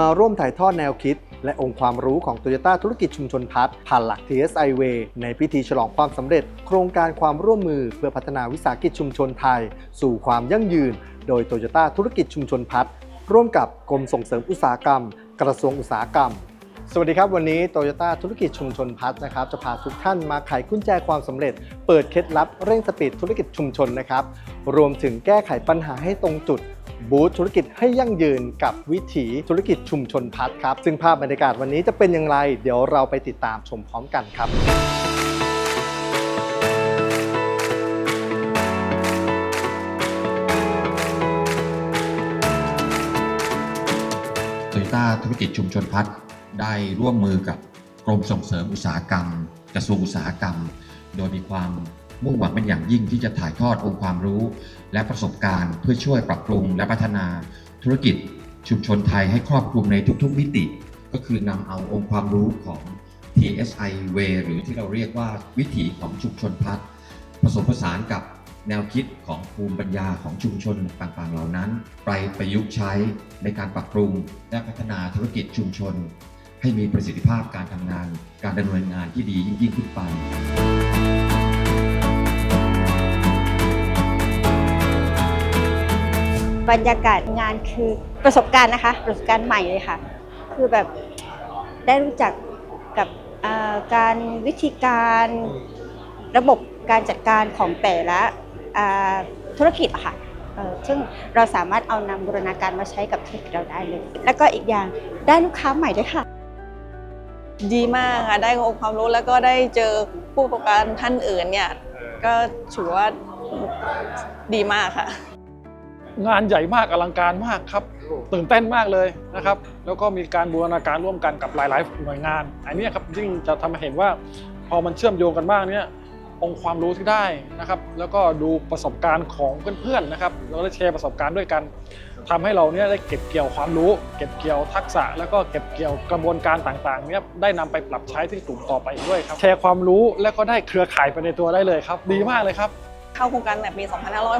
มาร่วมถ่ายทอดแนวคิด และองค์ความรู้ของ Toyota ธุรกิจชุมชนพัฒน์ผ่านหลัก TSI Way ในพิธีฉลองความสำเร็จ โครงการความร่วมมือเพื่อพัฒนาวิสาหกิจชุมชนไทย สู่ความยั่งยืน โดย Toyota ธุรกิจชุมชนพัฒน์ร่วมกับกรมส่งเสริมอุตสาหกรรม กระทรวงอุตสาหกรรมสวัสดีครับ วันนี้โตโยต้าธุรกิจชุมชนพัฒน์นะครับ จะพาทุกท่านมาไขกุญแจความสำเร็จ เปิดเคล็ดลับเร่งสปีดธุรกิจชุมชนนะครับ รวมถึงแก้ไขปัญหาให้ตรงจุด บูธธุรกิจให้ยั่งยืนกับวิถีธุรกิจชุมชนพัฒน์ครับ ซึ่งภาพบรรยากาศวันนี้จะเป็นอย่างไร เดี๋ยวเราไปติดตามชมพร้อมกันครับโตโยต้าธุรกิจชุมชนพัฒน์ได้ร่วมมือกับกรมส่งเสริมอุตสาหกรรม กระทรวงอุตสาหกรรม โดยมีความ มุ่งหวังเป็นอย่างยิ่งที่จะถ่ายทอดองค์ความรู้ และประสบการณ์ เพื่อช่วยปรับปรุงและพัฒนาธุรกิจ ชุมชนไทยให้ครอบคลุมในทุกๆมิติ ก็คือนำเอาองค์ความรู้ของ TSI Way หรือที่เราเรียกว่าวิถีของชุมชนพัฒน์ผสมผสานกับแนวคิดของภูมิปัญญาของชุมชนต่างๆ เหล่านั้น ไปประยุกต์ใช้ในการปรับปรุง และพัฒนาธุรกิจชุมชน ให้มีประสิทธิภาพการทำงาน การดำเนินงานที่ดียิ่งขึ้นไป บรรยากาศงานคือประสบการณ์นะคะ ประสบการณ์ใหม่เลยค่ะ คือแบบได้รู้จักกับการวิธีการระบบการจัดการของแต่ละธุรกิจอะค่ะซึ่งเราสามารถเอานำบูรณาการมาใช้กับธุรกิจเราได้เลย แล้วก็อีกอย่างได้ลูกค้าใหม่ด้วยค่ะ ดีมากค่ะ ได้องค์ความรู้แล้วก็ได้เจอผู้ประกอบการท่านอื่นเนี่ย ก็ถือว่าดีมากค่ะ งานใหญ่มากอลังการมากครับ ตื่นเต้นมากเลยนะครับ แล้วก็มีการบูรณาการร่วมกันกับหลายๆ หน่วยงาน อันเนี้ยครับยิ่งจะทำให้เห็นว่าพอมันเชื่อมโยงกันมากเนี่ยองค์ความรู้ที่ได้นะครับ แล้วก็ดูประสบการณ์ของเพื่อนๆนะครับเราได้แชร์ประสบการณ์ด้วยกันทำให้เราเนี่ยได้เก็บเกี่ยวความรู้ เก็บเกี่ยวทักษะ แล้วก็เก็บเกี่ยวกระบวนการต่างๆเนี่ยได้นำไปปรับใช้ที่กลุ่มต่อไปอีกด้วยครับแชร์ความรู้แล้วก็ได้เครือข่ายไปในตัวได้เลยครับ ดีมากเลยครับ เข้าโครงการแบบปี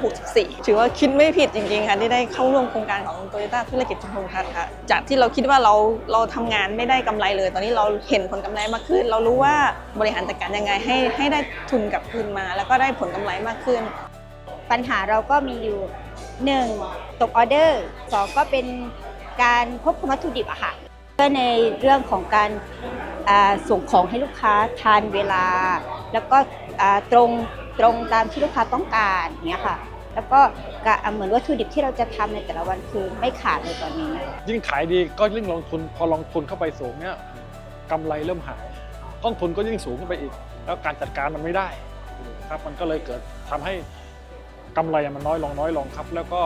2564 ถือว่าคิดไม่ผิดจริงๆ ค่ะ ที่ได้เข้าร่วมโครงการของ Toyota ธุรกิจชุมชนพัฒน์ค่ะ จากที่เราคิดว่าเราเราทำงานไม่ได้กำไรเลย ตอนนี้เราเห็นผลกำไรมากขึ้น เรารู้ว่าบริหารจัดการยังไงให้ให้ได้ทุนกลับคืนมา แล้วก็ได้ผลกำไรมากขึ้น ปัญหาเราก็มีอยู่ 1. ตกออเดอร์ 2 ก็เป็นการควบคุมวัตถุดิบอะค่ะก็ในเรื่องของการส่งของให้ลูกค้าทานเวลา แล้วก็ตรง ตรงตามที่ลูกค้าต้องการเงี้ยค่ะ แล้วก็กะเหมือนวัตถุดิบที่เราจะทำในแต่ละวันคือไม่ขาดเลยตอนนี้ยิ่งขายดีก็ยิ่งลงทุนพอลงทุนเข้าไปสูงเนี่ยกำไรเริ่มหายต้นทุนก็ยิ่งสูงขึ้นไปอีก แล้วการจัดการมันไม่ได้ครับมันก็เลยเกิดทำให้กำไรมันน้อยลงน้อยลงครับ แล้วก็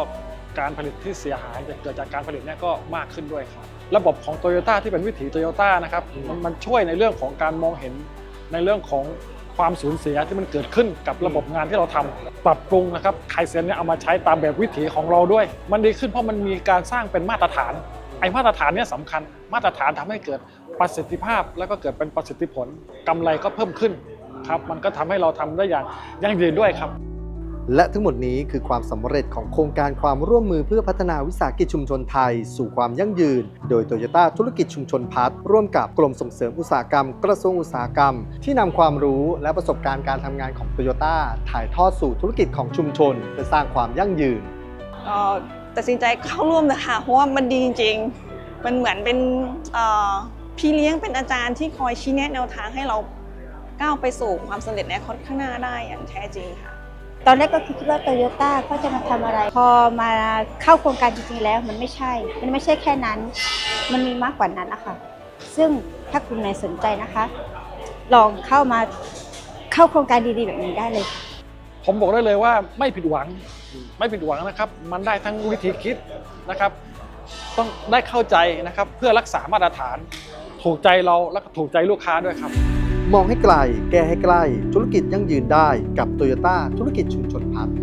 การผลิตที่เสียหายจะเกิดจากการผลิตเนี่ยก็มากขึ้นด้วยครับระบบของโตโยต้าที่เป็นวิถีโตโยต้านะครับมันช่วยในเรื่องของการมองเห็นในเรื่องของ ความสูญเสียที่มันเกิดขึ้นกับระบบงานที่เราทำปรับปรุงนะครับไคเซนเนี่ยเอามาใช้ตามแบบวิถีของเราด้วย มันดีขึ้นเพราะมันมีการสร้างเป็นมาตรฐานไอ้มาตรฐานเนี่ยสำคัญ มาตรฐานทำให้เกิดประสิทธิภาพ แล้วก็เกิดเป็นประสิทธิผลกำไรก็เพิ่มขึ้นครับมันก็ทำให้เราทำได้อย่างยั่งยืนด้วยครับ และทั้งหมดนี้คือความสำเร็จของโครงการความร่วมมือเพื่อพัฒนาวิสาหกิจชุมชนไทย สู่ความยั่งยืน โดยโตโยต้าธุรกิจชุมชนพัฒน์ร่วมกับกรมส่งเสริมอุตสาหกรรม กระทรวงอุตสาหกรรม ที่นำความรู้และประสบการณ์การทำงานของโตโยต้าถ่ายทอดสู่ธุรกิจของชุมชนเพื่อสร้างความยั่งยืนเอ่อตัดสินใจเข้าร่วมนะคะเพราะว่ามันดีจริงๆ มันเหมือนเป็นพี่เลี้ยงเป็นอาจารย์ที่คอยชี้แนะแนวทางให้เราก้าวไปสู่ความสำเร็จในคตข้างหน้าได้อย่างแท้จริงค่ะ ตอนแรกก็คิดว่าโตโยต้าเขาจะมาทำอะไร พอมาเข้าโครงการจริงๆแล้ว มันไม่ใช่ มันไม่ใช่แค่นั้น มันมีมากกว่านั้นนะคะซึ่งถ้ากลุ่มไหนสนใจนะคะ ลองเข้ามาเข้าโครงการดีๆแบบนี้ได้เลย ผมบอกได้เลยว่าไม่ผิดหวังไม่ผิดหวังนะครับ มันได้ทั้งวิธีคิดนะครับ ต้องได้เข้าใจนะครับ เพื่อรักษามาตรฐาน ถูกใจเราและก็ถูกใจลูกค้าด้วยครับ มองให้ไกล แก้ให้ใกล้ ธุรกิจยั่งยืนได้กับโตโยต้าธุรกิจชุมชนพัฒน์